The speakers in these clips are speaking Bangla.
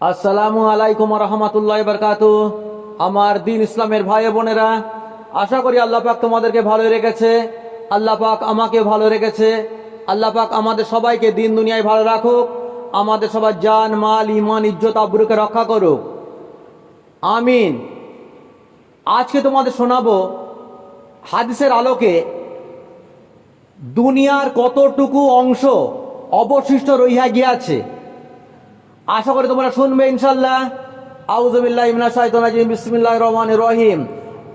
আসসালামু আলাইকুম রহমতুল্লাহ বরকাত। আমার দিন ইসলামের ভাই বোনেরা, আশা করি আল্লাহ পাক তোমাদেরকে ভালো রেখেছে। আল্লাহ পাক আমাকে ভালো রেখেছে। আল্লাহ পাক আমাদের সবাইকে দিন দুনিয়ায় ভালো রাখুক। আমাদের সবার জান, মাল ইমান ইজ্জত, আব্রুকে রক্ষা করুক। আমিন। আজকে তোমাদের শোনাবো হাদিসের আলোকে দুনিয়ার কতটুকু অংশ অবশিষ্ট রইয়া গিয়াছে। আশা করি তোমরা শুনবে ইনশাল্লাহ আউজবিল্লাহ ইমনা শাহিদ বিসমিল্লাহ রহমান রহিম।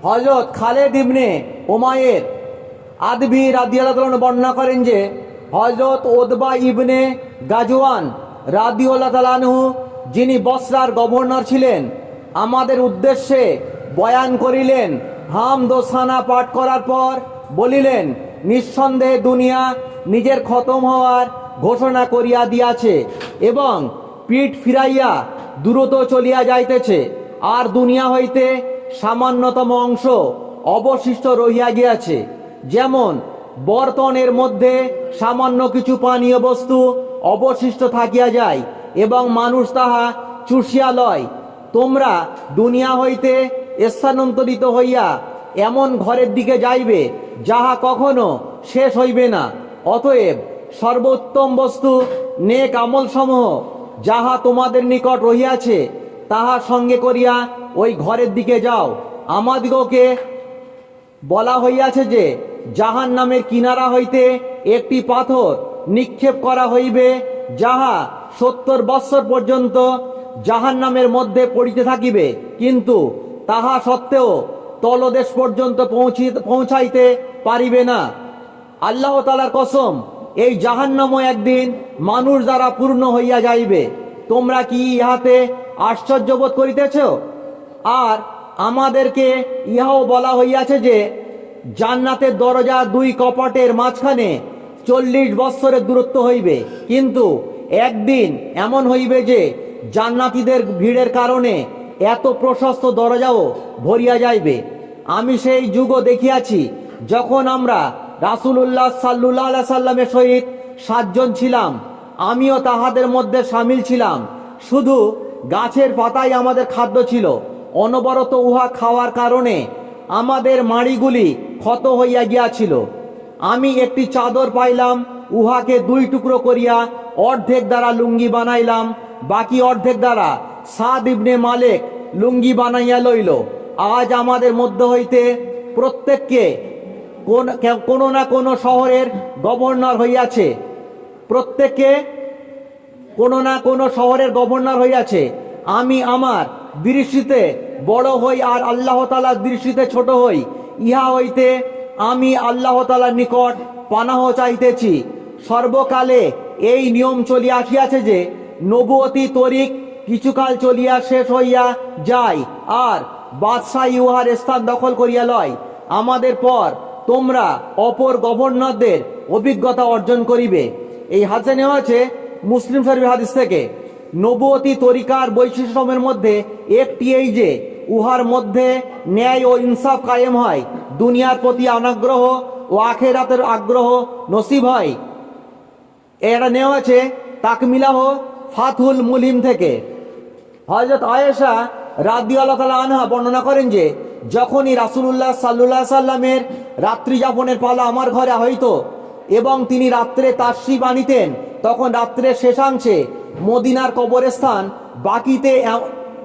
হজরত খালেদ ইবনে ওমায়ের আদবি রাদিয়াল্লাহ বর্ণনা করেন যে হজরত ওদবা ইবনে গাজওয়ান রাদিউল্লাহ তালানহু যিনি বসরার গভর্নর ছিলেন, আমাদের উদ্দেশ্যে বয়ান করিলেন হাম দোসানা পাঠ করার পর বলিলেন, নিঃসন্দেহে দুনিয়া নিজের খতম হওয়ার ঘোষণা করিয়া দিয়াছে এবং পিঠ ফিরাইয়া দ্রুত চলিয়া যাইতেছে। আর দুনিয়া হইতে সামান্যতম অংশ অবশিষ্ট রহিয়া গিয়াছে। যেমন, বর্তনের মধ্যে সামান্য কিছু পানীয় বস্তু অবশিষ্ট থাকিয়া যায় এবং মানুষ তাহা চুষিয়া লয়। তোমরা দুনিয়া হইতে স্থানান্তরিত হইয়া এমন ঘরের দিকে যাইবে যাহা কখনো শেষ হইবে না। অতএব সর্বোত্তম বস্তু নেক আমল সমূহ যাহা তোমাদের নিকট রহিয়াছে, তাহা সঙ্গে করিয়া ওই ঘরের দিকে যাও। আমাদিগকে বলা হইয়াছে যে, জাহান নামের কিনারা হইতে একটি পাথর নিক্ষেপ করা হইবে, যাহা সত্তর বৎসর পর্যন্ত জাহান নামের মধ্যে পড়িতে থাকিবে। কিন্তু তাহা সত্ত্বেও তলদেশ পর্যন্ত পৌঁছি, পৌঁছাইতে পারিবে না। আল্লাহ তালার কসম এই জাহান্নামও একদিন মানুষ দ্বারা পূর্ণ হইয়া যাইবে। তোমরা কি ইহাতে আশ্চর্য বোধ করিতেছ? আর আমাদেরকে ইহাও বলা হইয়াছে যে জান্নাতের দরজা দুই কপাটের মাঝখানে চল্লিশ বৎসরের দূরত্ব হইবে। কিন্তু একদিন এমন হইবে যে, জান্নাতীদের ভিড়ের কারণে এত প্রশস্ত দরজাও ভরিয়া যাইবে। আমি সেই যুগও দেখিয়াছি, যখন আমরা রাসুলুল্লাহ সাল্লুল্লাহ সাল্লামের সহিত সাতজন ছিলাম। আমিও তাহাদের মধ্যে সামিল ছিলাম। শুধু গাছের পাতাই আমাদের খাদ্য ছিল। অনবরত উহা খাওয়ার কারণে আমাদের মাড়িগুলি ক্ষত হইয়া গিয়াছিল। আমি একটি চাদর পাইলাম, উহাকে দুই টুকরো করিয়া অর্ধেক দ্বারা লুঙ্গি বানাইলাম, বাকি অর্ধেক দ্বারা সাদ ইবনে মালেক লুঙ্গি বানাইয়া লইল। আজ আমাদের মধ্য হইতে প্রত্যেককে কোন কোনো না কোনো শহরের গভর্নর হইয়াছে। প্রত্যেকে কোনো না কোনো শহরের গভর্নর হইয়াছে। আমি আমার দৃষ্টিতে বড় হই আর আল্লাহ তালার দৃষ্টিতে ছোট হই। ইহা হইতে আমি আল্লাহ তালার নিকট পানাহ চাইতেছি। সর্বকালে এই নিয়ম চলিয়া আসিয়াছে যে নবুয়তি তরিক কিছুকাল চলিয়া শেষ হইয়া যায় আর বাদশাহ উহার স্থান দখল করিয়া লয়। আমাদের পর তোমরা অপর গভর্নরদের অভিজ্ঞতা অর্জন করিবে। এই হাতে নেওয়া আছে, মুসলিম শরীফ হাদিস থেকে নবুয়তি তরিকার বৈশিষ্ট্যের মধ্যে একটি এই যে, উহার মধ্যে ন্যায় ও ইনসাফ কায়েম হয়, দুনিয়ার প্রতি অনাগ্রহ ও আখেরাতের আগ্রহ নসিব হয়। এটা নেওয়া আছে, তাকমিলাহ ফাথুল মুলিম থেকে। হজরত আয়েশা রাদি আল্লাহ তালা আনহা বর্ণনা করেন যে, যখনই রাসুলুল্লাহ সাল্লুল্লাহ সাল্লামের রাত্রি যাপনের পালা আমার ঘরে হইতো এবং তিনি রাত্রে তাশ্রিফ আনিতেন। তখন রাত্রের শেষাংশে মদিনার কবরস্থান বাকিতে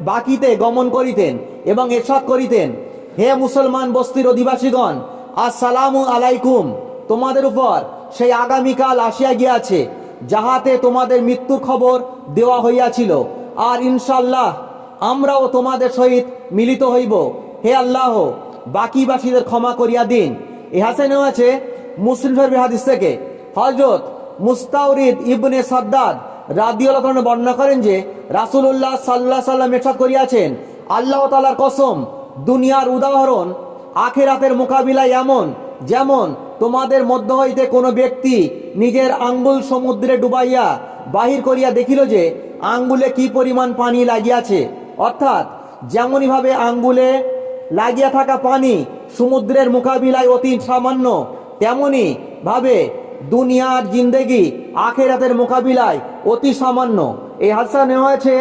বাকিতে গমন করিতেন এবং এরশাদ করিতেন। হে মুসলমান বস্তির অধিবাসীগণ, আসসালামু আলাইকুম। তোমাদের উপর সেই আগামীকাল আসিয়া গিয়াছে, যাহাতে তোমাদের মৃত্যুর খবর দেওয়া হইয়াছিল। আর ইনশাল্লাহ আমরাও তোমাদের সহিত মিলিত হইব। হে আল্লাহ বাকিবাসীদের ক্ষমা করিয়া দিন। এ হাসেনেও আছে মুসলিম শরীফ হাদিস থেকে। হজরত মুস্তাউরিদ ইবনে সাদ্দাদ রাদিউল্লাহ বর্ণনা করেন যে, রাসুলুল্লাহ সাল্লাহ সাল্লাম এরশাদ করিয়াছেন, আল্লাহ তালার কসম, দুনিয়ার উদাহরণ আখেরাতের মোকাবিলায় এমন, যেমন তোমাদের মধ্য হইতে কোনো ব্যক্তি নিজের আঙ্গুল সমুদ্রে ডুবাইয়া বাহির করিয়া দেখিল যে, আঙ্গুলে কি পরিমাণ পানি লাগিয়াছে। অর্থাৎ যেমনইভাবে আঙ্গুলে লাগিয়া থাকা পানি সমুদ্রের মোকাবিলায় অতি সামান্য, তেমনি ভাবে দুনিয়ার জিন্দেগি আখেরাতের মোকাবিলায় অতি সামান্য। এই হাদসা নেওয়া হয়েছে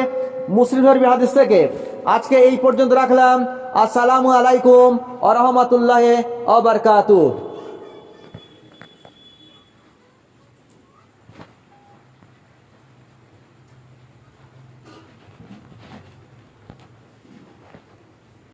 মুসলিম ধর্মী হাদিস থেকে। আজকে এই পর্যন্ত রাখলাম। আসসালামু আলাইকুম আ রহমতুল্লাহ